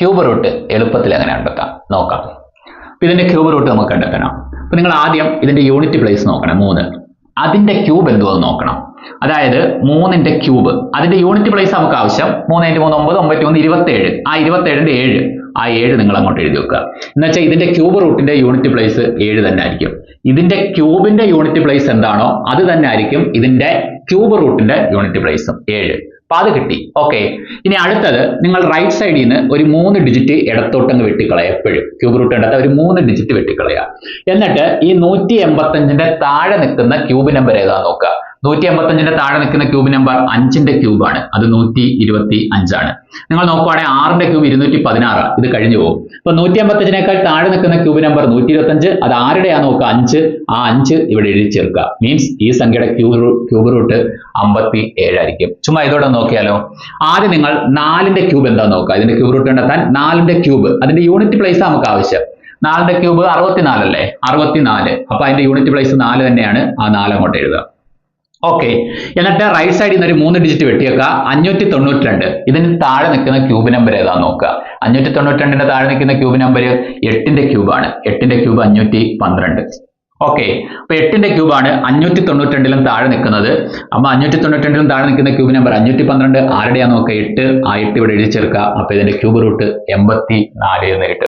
Cube root എളുപ്പത്തിൽ എങ്ങനെ കണ്ടെത്താം? നോക്കാം. അപ്പൊ ഇതിന്റെ ക്യൂബ് റൂട്ട് നമുക്ക് കണ്ടെത്തണം. അപ്പൊ നിങ്ങൾ ആദ്യം ഇതിന്റെ യൂണിറ്റ് പ്ലേസ് നോക്കണം മൂന്ന്. അതിന്റെ ക്യൂബ് എന്തുവെന്ന് നോക്കണം. അതായത് മൂന്നിന്റെ ക്യൂബ്. അതിന്റെ യൂണിറ്റ് പ്ലേസ് നമുക്ക് ആവശ്യം മൂന്ന് ഇന്റ് മൂന്ന് ഒമ്പത് ഒമ്പത്തി മൂന്ന് ഇരുപത്തേഴ്. ആ ഇരുപത്തേഴിന്റെ ഏഴ്. ആ ഏഴ് നിങ്ങൾ അങ്ങോട്ട് എഴുതി വെക്കുക. എന്നുവെച്ചാൽ ഇതിന്റെ ക്യൂബ് റൂട്ടിന്റെ യൂണിറ്റ് പ്ലേസ് ഏഴ് തന്നെ ആയിരിക്കും. ഇതിന്റെ ക്യൂബിന്റെ യൂണിറ്റ് പ്ലേസ് എന്താണോ അത് തന്നെ ആയിരിക്കും ഇതിന്റെ ക്യൂബ് റൂട്ടിന്റെ യൂണിറ്റ് പ്ലേസും ഏഴ്. അപ്പൊ അത് കിട്ടി. ഓക്കെ. ഇനി അടുത്തത് നിങ്ങൾ റൈറ്റ് സൈഡിൽ നിന്ന് ഒരു മൂന്ന് ഡിജിറ്റ് ഇടത്തോട്ടങ്ങ് വെട്ടിക്കളയുക എപ്പോഴും. ക്യൂബ് റൂട്ട് ഇടത്ത് ഒരു മൂന്ന് ഡിജിറ്റ് വെട്ടിക്കളയുക. എന്നിട്ട് ഈ നൂറ്റി എൺപത്തഞ്ചിന്റെ താഴെ നിൽക്കുന്ന ക്യൂബ് നമ്പർ ഏതാ നോക്കുക. നൂറ്റി അമ്പത്തഞ്ചിന്റെ താഴെ നിൽക്കുന്ന ക്യൂബ് നമ്പർ അഞ്ചിന്റെ ക്യൂബാണ് അത് നൂറ്റി ഇരുപത്തി അഞ്ചാണ് നിങ്ങൾ നോക്കുവാണെങ്കിൽ ആറിന്റെ ക്യൂബ് ഇരുന്നൂറ്റി പതിനാറ് ഇത് കഴിഞ്ഞു പോകും. അപ്പൊ നൂറ്റി അമ്പത്തഞ്ചിനേക്കാൾ താഴെ നിൽക്കുന്ന ക്യൂബ് നമ്പർ നൂറ്റി ഇരുപത്തഞ്ച് അത് ആരുടെയാ നോക്കുക? അഞ്ച്. ആ അഞ്ച് ഇവിടെ എഴുതി ചേർക്കുക. മീൻസ് ഈ സംഖ്യയുടെ ക്യൂബ് ക്യൂബ് റൂട്ട് അമ്പത്തി ഏഴായിരിക്കും ചുമ്മാ ഇതോടെ നോക്കിയാലോ? ആദ്യം നിങ്ങൾ നാലിന്റെ ക്യൂബ് എന്താ നോക്കുക? ഇതിന്റെ ക്യൂബ് റൂട്ട് കണ്ടെത്താൻ നാലിന്റെ ക്യൂബ്. അതിന്റെ യൂണിറ്റ് പ്ലേസ് നമുക്ക് ആവശ്യം. നാലിന്റെ ക്യൂബ് അറുപത്തിനാലല്ലേ? അറുപത്തിനാല്. അപ്പൊ അതിന്റെ യൂണിറ്റ് പ്ലേസ് നാല് തന്നെയാണ്. ആ നാല് അങ്ങോട്ട് എഴുതുക. ഓക്കെ എന്നിട്ട് റൈറ്റ് സൈഡിൽ നിന്ന് ഒരു മൂന്ന് ഡിജിറ്റ് വെട്ടിയേക്കുക അഞ്ഞൂറ്റി തൊണ്ണൂറ്റി രണ്ട് ഇതിന് താഴെ നിൽക്കുന്ന ക്യൂബ് നമ്പർ ഏതാ നോക്കുക. അഞ്ഞൂറ്റി തൊണ്ണൂറ്റി രണ്ടിന്റെ താഴെ നിൽക്കുന്ന ക്യൂബ് നമ്പർ എട്ടിന്റെ ക്യൂബാണ് എട്ടിന്റെ ക്യൂബ് അഞ്ഞൂറ്റി പന്ത്രണ്ട് ഓക്കെ അപ്പൊ എട്ടിന്റെ ക്യൂബാണ് അഞ്ഞൂറ്റി തൊണ്ണൂറ്റി രണ്ടിലും താഴെ നിൽക്കുന്നത്. അപ്പൊ അഞ്ഞൂറ്റി തൊണ്ണൂറ്റി രണ്ടിലും താഴെ നിൽക്കുന്ന ക്യൂബ് നമ്പർ അഞ്ഞൂറ്റി പന്ത്രണ്ട് ആരുടെയാ നോക്കുക? എട്ട്. ആ എട്ട് ഇവിടെ എഴുതി ചേർക്കുക. അപ്പൊ ഇതിന്റെ ക്യൂബ് റൂട്ട് എൺപത്തി നാല് എന്ന് കിട്ടും.